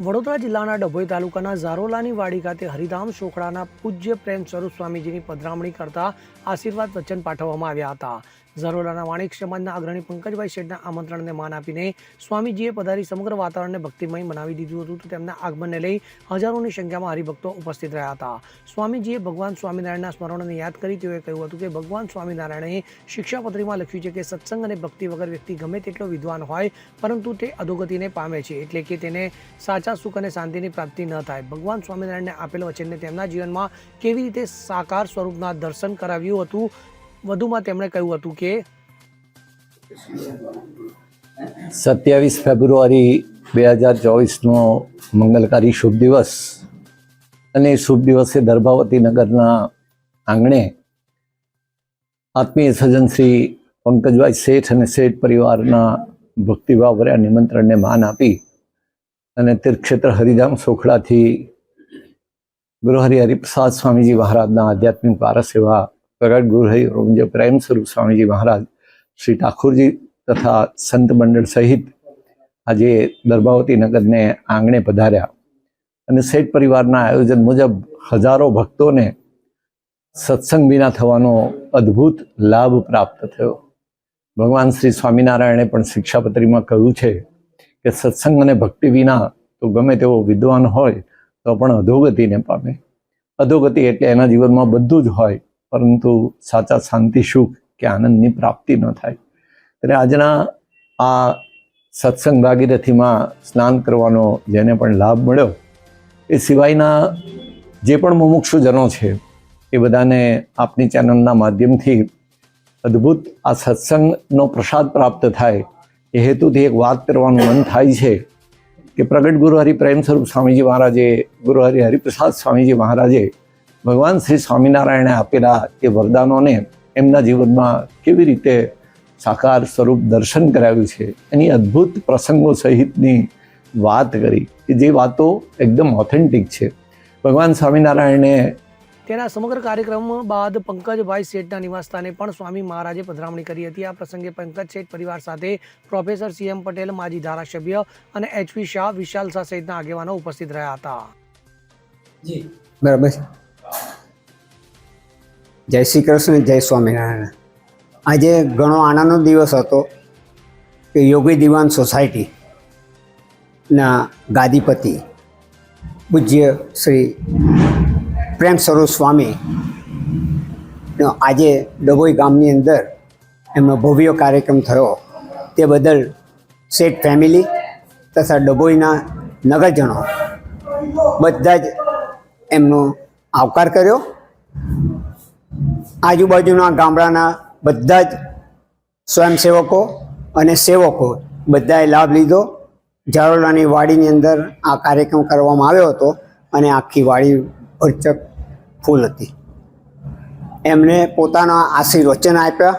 વડોદરા જિલ્લાના ડભોઈ તાલુકાના ઝારોલાની વાડી ખાતે હરિધામ શોખડાના પૂજ્ય પ્રેમ સ્વરૂપ સ્વામીજીની પધરામણી કરતા આશીર્વાદ વચન પાઠવવામાં આવ્યા હતા. ઝારોલાના વાણિક સમાજના અગ્રણી પંકજભાઈ શેઠના આમંત્રણને માન આપીને સ્વામીજીએ પધારી સમગ્ર વાતાવરણને ભક્તિમય બનાવી દીધું હતું તેમના આગમનને લઈ હજારોની સંખ્યામાં હરિભક્તો ઉપસ્થિત રહ્યા હતા. સ્વામીજીએ ભગવાન સ્વામિનારાયણના સ્મરણોને યાદ કરી તેઓએ કહ્યું હતું કે ભગવાન સ્વામિનારાયણે શિક્ષાપત્રીમાં લખ્યું છે કે સત્સંગ અને ભક્તિ વગર વ્યક્તિ ગમે તેટલો વિદ્વાન હોય, પરંતુ તે અધોગતિને પામે છે એટલે કે તેને સાચા સુખ અને શાંતિની પ્રાપ્તિ ન થાય. ભગવાન સ્વામિનારાયણને આપેલ વચનને તેમના જીવનમાં કેવી રીતે સાકાર સ્વરૂપના દર્શન કરાવ્યું હતું વધુમાં તેમણે કહ્યું હતું કે સત્યાવીસ ફેબ્રુઆરી બે હજાર ચોવીસનો મંગલકારી શુભ દિવસ અને શુભ દિવસે દર્ભાવતી નગરના આંગણે આત્મીય સજ્જન શ્રી પંકજભાઈ શેઠ અને શેઠ પરિવારના ભક્તિભાવ ભર્યા નિમંત્રણને માન આપી અને તીર્થક્ષેત્ર હરિધામ સોખડાથી ગુરુહરિ હરિપ્રસાદ સ્વામીજી મહારાજના આધ્યાત્મિક પારસેવા પ્રગટ ગુરુહરિ રોમજ પ્રેમ સ્વરૂપ સ્વામીજી મહારાજ, શ્રી ઠાકુરજી તથા સંત મંડળ સહિત આજે દર્ભાવતી નગરને આંગણે પધાર્યા. અને શેઠ પરિવારના આયોજન મુજબ હજારો ભક્તોને સત્સંગ વિના થવાનો અદ્ભુત લાભ પ્રાપ્ત થયો. ભગવાન શ્રી સ્વામિનારાયણે પણ શિક્ષાપત્રીમાં કહ્યું છે કે સત્સંગ અને ભક્તિ વિના તો ગમે તેવો વિદ્વાન હોય તો પણ અધોગતિને પામે. અધોગતિ એટલે એના જીવનમાં બધું જ હોય પરંતુ સાચા શાંતિ, સુખ કે આનંદની પ્રાપ્તિ ન થાય. એટલે આજના આ સત્સંગ ભાગીરથીમાં સ્નાન કરવાનો જેને પણ લાભ મળ્યો, એ સિવાયના જે પણ મુમુક્ષુજનો છે, એ બધાને આપની ચેનલના માધ્યમથી અદ્ભુત આ સત્સંગનો પ્રસાદ પ્રાપ્ત થાય, એ હેતુથી એક વાત કરવાનું મન થાય છે કે પ્રગટ ગુરુ પ્રેમ સ્વરૂપ સ્વામીજી મહારાજે ગુરુ હરિ હરિપ્રસાદ સ્વામીજી મહારાજે ભગવાન શ્રી સ્વામિનારાયણે આપેલા એ વરદાનોને એમના જીવનમાં કેવી રીતે સાકાર સ્વરૂપ દર્શન કરાવ્યું છે એની અદ્ભુત પ્રસંગો સહિતની વાત કરી કે જે વાતો એકદમ ઓથેન્ટિક છે. ભગવાન સ્વામિનારાયણે તેના સમગ્ર કાર્યક્રમ બાદ પંકજભાઈ શેઠના નિવાસસ્થાને પણ સ્વામી મહારાજે પધરામણી કરી હતી. આ પ્રસંગે પંકજ શેઠ પરિવાર સાથે પ્રોફેસર સીએમ પટેલ માજી ધારાસભ્ય અને એચવી શાહ વિશાલ શાહ સહિતના આગેવાનો ઉપસ્થિત રહ્યા હતા. જી બરાબર જય શ્રી કૃષ્ણ, જય સ્વામિનારાયણ. આજે ઘણો આનંદનો દિવસ હતો કે યોગી દિવાન સોસાયટીના ગાદીપતિ પૂજ્ય શ્રી પ્રેમ સ્વરૂપ સ્વામી આજે ડભોઈ ગામની અંદર એમનો ભવ્ય કાર્યક્રમ થયો. તે બદલ શેઠ ફેમિલી તથા ડભોઈના નગરજનો બધા જ એમનો આવકાર કર્યો. આજુબાજુના ગામડાના બધા જ સ્વયંસેવકો અને સેવકો બધાએ લાભ લીધો. જારોલાની વાડીની અંદર આ કાર્યક્રમ કરવામાં આવ્યો હતો અને આખી વાડી ભરચક ફૂલ હતી. એમને પોતાના આશીર્વચન આપ્યા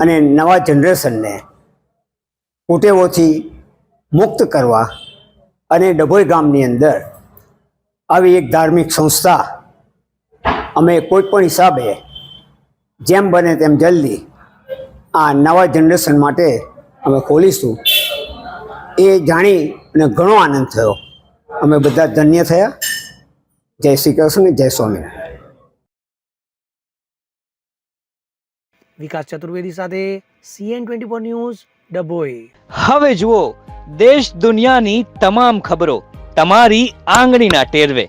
અને નવા જનરેશનને કુટેવોથી મુક્ત કરવા અને ડભોઈ ગામની અંદર આવી એક ધાર્મિક સંસ્થા અમે કોઈ પણ હિસાબે જેમ બને તેમ જલ્દી આ નવા જનરેશન માટે અમે ખોલીશું. એ જાણી અને ઘણો આનંદ થયો. અમે બધા ધન્ય થયા. જય શ્રી કૃષ્ણ જય સ્વામી વિકાસ ચતુર્વેદી સાથે સીએન ટ્વેન્ટી ફોર ન્યૂઝ ડબોય હવે જુઓ દેશ દુનિયાની તમામ ખબરો તમારી આંગળીના ટેરવે.